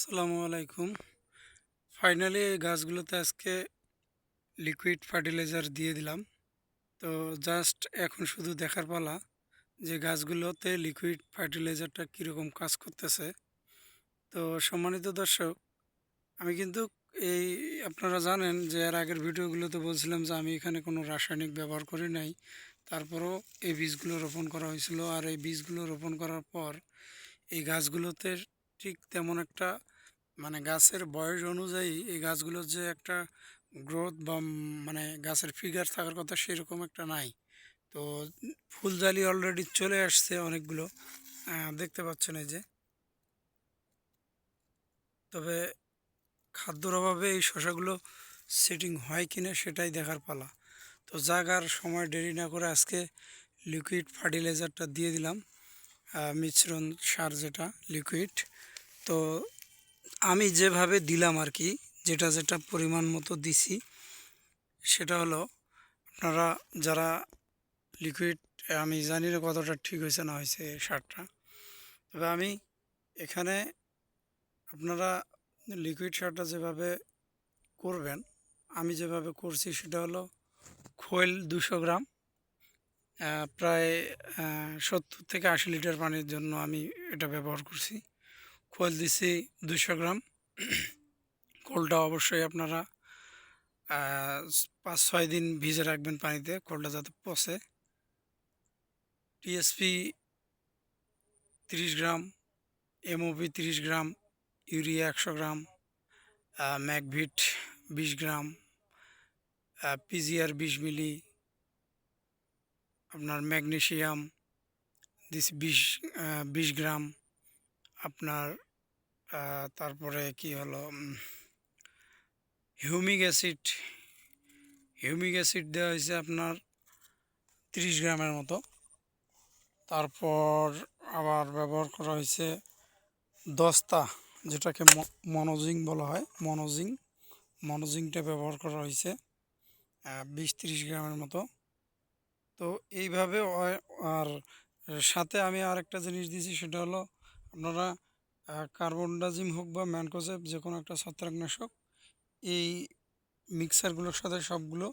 আসসালামু আলাইকুম। ফাইনালি এই গাছগুলোতে আজকে লিকুইড ফার্টিলাইজার দিয়ে দিলাম। তো জাস্ট এখন শুধু দেখার পালা যে গাছগুলোতে লিকুইড ফার্টিলাইজারটা কীরকম কাজ করতেছে। তো সম্মানিত দর্শক, আমি কিন্তু এই আপনারা জানেন যে এর আগের ভিডিওগুলোতে বলছিলাম যে আমি এখানে কোনো রাসায়নিক ব্যবহার করি নাই। তারপরও এই বীজগুলো রোপণ করা হয়েছিল। আর এই বীজগুলো রোপণ করার পর এই গাছগুলোতে ঠিক তেমন একটা মানে গাছের বয়স অনুযায়ী এই গাছগুলোর যে একটা গ্রোথ বা মানে গাছের ফিগার থাকার কথা সেরকম একটা নাই। তো ফুলজালি অলরেডি চলে আসছে অনেকগুলো। দেখতে পাচ্ছেন এই যে। তবে খাদ্যর অভাবে এই শশাগুলো সেটিং হয় কিনা সেটাই দেখার পালা। তো জাগার সময় দেরি না করে আজকে লিকুইড ফার্টিলাইজারটা দিয়ে দিলাম। মিশ্রণ সার যেটা লিকুইড তো আমি যেভাবে দিলাম আর কি, যেটা যেটা পরিমাণ মতো দিছি, সেটা হলো আপনারা যারা লিকুইড আমি জানি না কতটা ঠিক হয়েছে না হয়েছে সারটা, তবে আমি এখানে আপনারা লিকুইড সারটা যেভাবে করবেন, আমি যেভাবে করছি সেটা হলো খোল দুশো গ্রাম প্রায় সত্তর থেকে আশি লিটার পানির জন্য আমি এটা ব্যবহার করছি। খোল দিছি দুশো গ্রাম। খোলটা অবশ্যই আপনারা পাঁচ ছয় দিন ভিজে রাখবেন পানিতে, খোলটা যাতে পচে। টিএসপি তিরিশ গ্রাম, এমওপি তিরিশ গ্রাম, ইউরিয়া একশো গ্রাম ম্যাকভিট বিশ গ্রাম পিজিআর বিশ মিলি, আপনার ম্যাগনেশিয়াম দিস বিশ বিশ গ্রাম। আপনার তারপরে কি হলো হিউমিক অ্যাসিড হিউমিক অ্যাসিড দেওয়া হয়েছে আপনার তিরিশ গ্রামের মতো। তারপর আবার ব্যবহার করা হয়েছে দস্তা, যেটাকে মনোজিং বলা হয়, মনোজিং, মনোজিংটা ব্যবহার করা হয়েছে বিশ তিরিশ গ্রামের মতো। তো এইভাবে আর সাথে আমি আরেকটা জিনিস দিয়েছি, সেটা হলো আপনারা কার্বন ডাজিম হোক বা ম্যানকোজেব যে কোনো একটা ছত্রাকনাশক, এই মিক্সারগুলোর সাথে সবগুলো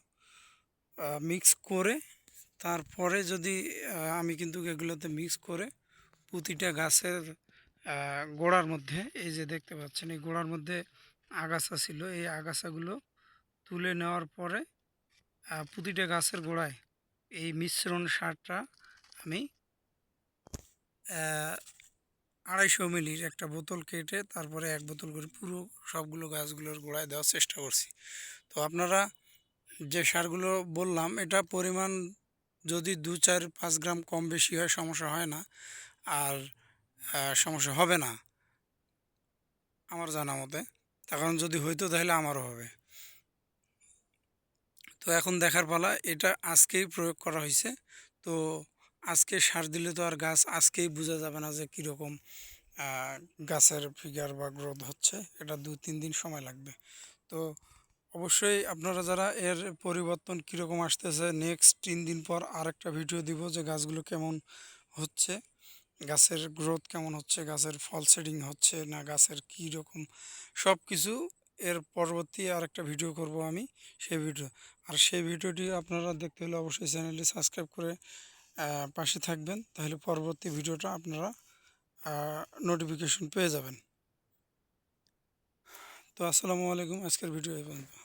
মিক্স করে, তারপরে যদি আমি কিন্তু এগুলোতে মিক্স করে প্রতিটা গাছের গোড়ার মধ্যে, এই যে দেখতে পাচ্ছেন, এই গোড়ার মধ্যে আগাছা ছিল, এই আগাছাগুলো তুলে নেওয়ার পরে প্রতিটা গাছের গোড়ায় এই মিশ্রণ সারটা আমি আড়াইশো মিলির একটা বোতল কেটে তারপরে এক বোতল করে পুরো সবগুলো গাছগুলোর গোড়ায় দেওয়ার চেষ্টা করছি। তো আপনারা যে সারগুলো বললাম, এটা পরিমাণ যদি দু, চার, পাঁচ গ্রাম কম বেশি হয় সমস্যা হয় না। আর সমস্যা হবে না আমার জানা মতে। কারণ যদি হইতো তাহলে আমারও হবে। তো এখন দেখার পালা, এটা আজকেই প্রয়োগ করা হয়েছে তো আজকে সার দিলে তো আর গাছ আজকেই বোঝা যাবে না যে কীরকম গাছের ফিগার বা গ্রোথ হচ্ছে। এটা দু, তিন দিন সময় লাগবে। তো অবশ্যই আপনারা যারা এর পরিবর্তন কীরকম আসতেছে নেক্সট তিন দিন পর আরেকটা ভিডিও দিব যে গাছগুলো কেমন হচ্ছে, গাছের গ্রোথ কেমন হচ্ছে, গাছের ফল সেডিং হচ্ছে না গাছের কী রকম সব কিছু এর পরবর্তী আরেকটা ভিডিও করব আমি সেই ভিডিও আর সেই ভিডিওটি আপনারা দেখতে হলে অবশ্যই চ্যানেলটি সাবস্ক্রাইব করে পাশে থাকবেন, তাহলে পরবর্তী ভিডিওটা আপনারা নোটিফিকেশন পেয়ে যাবেন। তো আসসালামু আলাইকুম, আজকের ভিডিও এই পর্যন্ত।